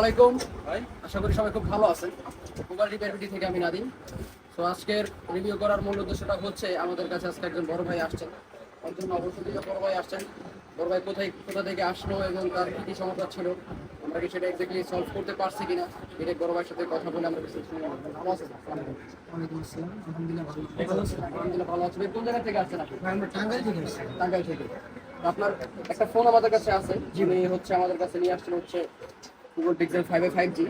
আলাইকুম। আশা করি সবাই খুব ভালো আছেন। মোবাইল রিপেয়ার ভিডি থেকে আমি নাদিম। তো আজকের রিভিউ করার মূল উদ্দেশ্যটা হচ্ছে আমাদের কাছে আজকে একজন বড় ভাই আসছেন। একজন অবশ্যই বড় ভাই আসছেন। বড় ভাই কোথায় কোথা থেকে আসলো এবং তার কী কী সমস্যা ছিল? আমরা কি সেটা এক্স্যাক্টলি সলভ করতে পারছি কিনা? এটা বড় ভাইয়ের সাথে কথা বলে আমরা কিছু আসসালাম। আলহামদুলিল্লাহ ভালো আছি। কোন জায়গা থেকে আসছেন আপনি? টাঙ্গাইল থেকে টাঙ্গাইল থেকে। আপনার একটা ফোন আমাদের কাছে আছে। যিনি হচ্ছে আমাদের কাছে নিয়ে আসছেন হচ্ছে Google Pixel five five G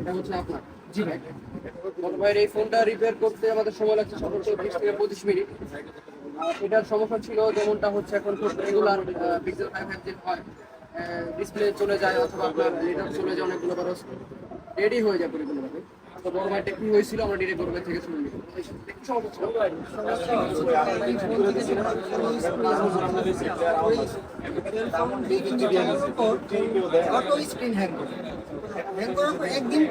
এটা হচ্ছে আপনার জি ভাই বড় ভাইয়ের এই ফোনটা রিপেয়ার করতে আমাদের সময় লাগছে সর্বোচ্চ বিশ থেকে পঁচিশ মিনিট। এটার সমস্যা ছিল যেমনটা হচ্ছে এখন খুব regular Pixel five five G হয়। ডিসপ্লে চলে যায় অথবা আপনার রিটার্ন চলে যায় অনেকগুলো বারো রেডি হয়ে যায় পরিপূর্ণভাবে তো বড় ভাইটা কি হয়েছিল আমরা ডিরেক্ট বড় ভাই থেকে শুনে ছিল অটো স্ক্রিন হ্যাং করে একদিন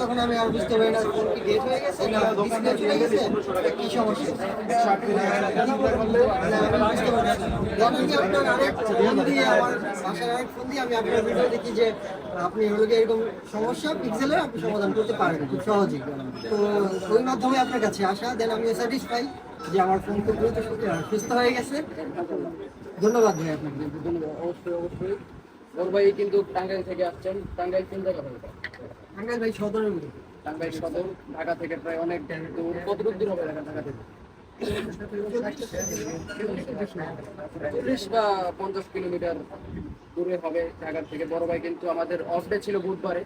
তখন আমি আর বুঝতে পারি না হয়ে গেছে না চলে গেছে, কি সমস্যা? বুঝতে আপনার ফোন দিয়ে, আমার ফোন দিয়ে আমি ভিডিও দেখি যে আপনি হলো এরকম সমস্যা পিক্সেলের আপনি সমাধান করতে পারেন খুব সহজেই। তো ওই মাধ্যমে আপনার কাছে আসা, দেন আমি স্যাটিসফাই যে আমার ফোন খুব দ্রুত সুস্থ হয়ে গেছে? ধন্যবাদ ভাই আপনাকে। ধন্যবাদ অবশ্যই অবশ্যই। বড় ভাই কিন্তু টাঙ্গাইল থেকে আসছেন। টাঙ্গাইল কোন জায়গা থেকে? টাঙ্গাইল ভাই সদরের মধ্যে। টাঙ্গাইল সদর ঢাকা থেকে প্রায় অনেক দূর কতটুকু দূর হবে ঢাকা থেকে? চল্লিশ বা পঞ্চাশ কিলোমিটার দূরে হবে ঢাকা থেকে। বড় ভাই কিন্তু আমাদের অফ ডে ছিল বুধবারে।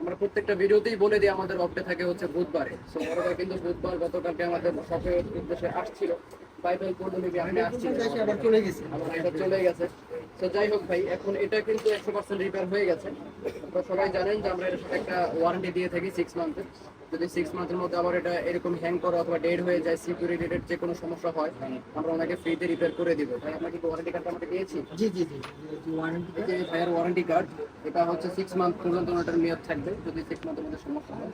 আমরা প্রত্যেকটা ভিডিওতেই বলে দিই, আমাদের অফ থাকে হচ্ছে বুধবারে। সো বড় কিন্তু বুধবার গতকালকে আমাদের শপের উদ্দেশ্যে আসছিল। পড়তে লিখে আমি আসছি। আবার চলে গেছে। আমার এটা চলে গেছে। তো যাই হোক ভাই এখন এটা কিন্তু একশো পার্সেন্ট রিপেয়ার হয়ে গেছে। তো সবাই জানেন যে আমরা এটার সাথে একটা ওয়ারেন্টি দিয়ে থাকি সিক্স মান্থের যদি সিক্স মান্থের মধ্যে আবার এটা এরকম হ্যাং করে অথবা ডেড হয়ে যায় সিকিউরিটি রিলেটেড যে কোনো সমস্যা হয় আমরা ওনাকে ফ্রিতে রিপেয়ার করে দিব। ভাই আপনাকে ওয়ারেন্টি কার্ডটা আমাকে দিয়েছি? জি জি জি। ওয়ারেন্টি ভাইয়ের ওয়ারেন্টি কার্ড এটা হচ্ছে সিক্স মান্থ পর্যন্ত ওটার মেয়াদ থাকবে। যদি সিক্স মান্থের মধ্যে সমস্যা হয়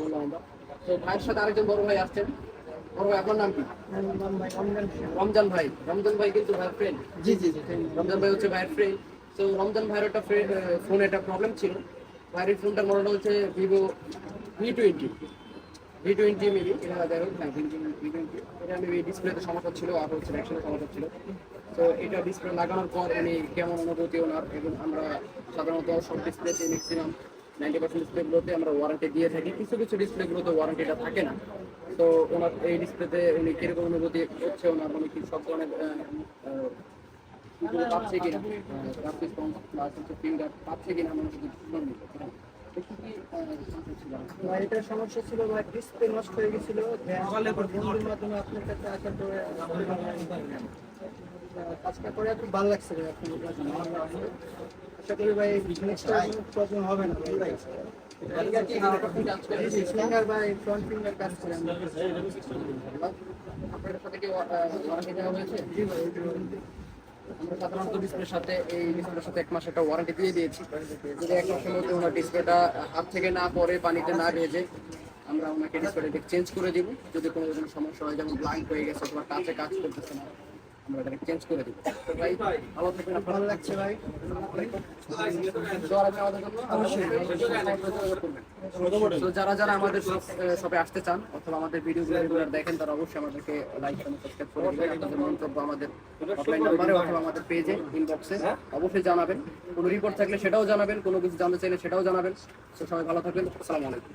বললাম আমরা। তো ভাইয়ের সাথে আরেকজন বড় ভাই আসছেন। আপনার নাম কি? রমজান ভাই। রমজান ভাই কিন্তু ভাইয়ের ফ্রেন্ড জি জি জি। রমজান ভাই হচ্ছে ভাইয়ের ফ্রেন্ড তো রমজান ভাইয়ের একটা ফোনে একটা প্রবলেম ছিল। ভাইয়ের ফোনটার মডেলটা হচ্ছে Vivo V twenty V twenty maybe এটা যাই হোক হ্যাঁ ভি টোয়েন্টি এটা মেবি ডিসপ্লেতে সমস্যা ছিল আর হচ্ছে ভ্যাকসিনের সমস্যা ছিল। তো এটা ডিসপ্লে লাগানোর পর উনি কেমন অনুভূতি ওনার এবং আমরা সাধারণত সব ডিসপ্লেতে ম্যাক্সিমাম নাইনটি পার্সেন্ট ডিসপ্লেগুলোতে আমরা ওয়ারেন্টি দিয়ে থাকি। কিছু কিছু ডিসপ্লেগুলোতে ওয়ারেন্টিটা থাকে না। তো ওনার এই ডিসপ্লেতে উনি কীরকম অনুভূতি হচ্ছে, ওনার মানে কি সব ধরনের পাচ্ছে কিনা? রেসপন্স প্লাস পাচ্ছে কিনা মানুষ একটু আহ, সমস্যা ছিল ভাই এটার সমস্যা ছিল ভাই ডিসপ্লে নষ্ট হয়ে গেছিল সকালে বন্ধুর মাধ্যমে আপনার কাছে আসার পরে কাজটা করে খুব ভালো লাগছে। আশা করি ভাই নেক্সট টাইম প্রবলেম হবে না ভাই। ফিঙ্গার ফ্রন্ট ফিঙ্গার কাজ করে আমরা। আপনার সাথে কি হয়েছে? জি ভাই ওইটা আমরা সাধারণত ডিসপ্লের সাথে এই ডিসপ্লের সাথে এক মাস একটা ওয়ারেন্টি দিয়ে দিয়েছি। যদি এক মাসের মধ্যে ওনার ডিসপ্লেটা হাত থেকে না পরে পানিতে না ভেজে, আমরা ওনাকে ডিসপ্লেটা চেঞ্জ করে দিব। যদি কোনো রকম সমস্যা হয়, যেমন ব্লাঙ্ক হয়ে গেছে অথবা কাছে কাজ করতেছে না। এটাকে চেঞ্জ করে দিব। তো ভাই ভালো থাকবেন ভালো লাগছে ভাই। দোয়া রাখবেন আমাদের জন্য অবশ্যই তো যারা যারা আমাদের শপে আসতে চান অথবা আমাদের ভিডিওগুলো রেগুলার দেখেন তারা অবশ্যই আমাদেরকে লাইক এবং সাবস্ক্রাইব করে দিবেন। আপনাদের মন্তব্য আমাদের অফলাইন নাম্বারে অথবা আমাদের পেজে ইনবক্সে অবশ্যই জানাবেন। কোনো রিপোর্ট থাকলে সেটাও জানাবেন কোনো কিছু জানতে চাইলে সেটাও জানাবেন। তো সবাই ভালো থাকবেন। আসসালামু আলাইকুম।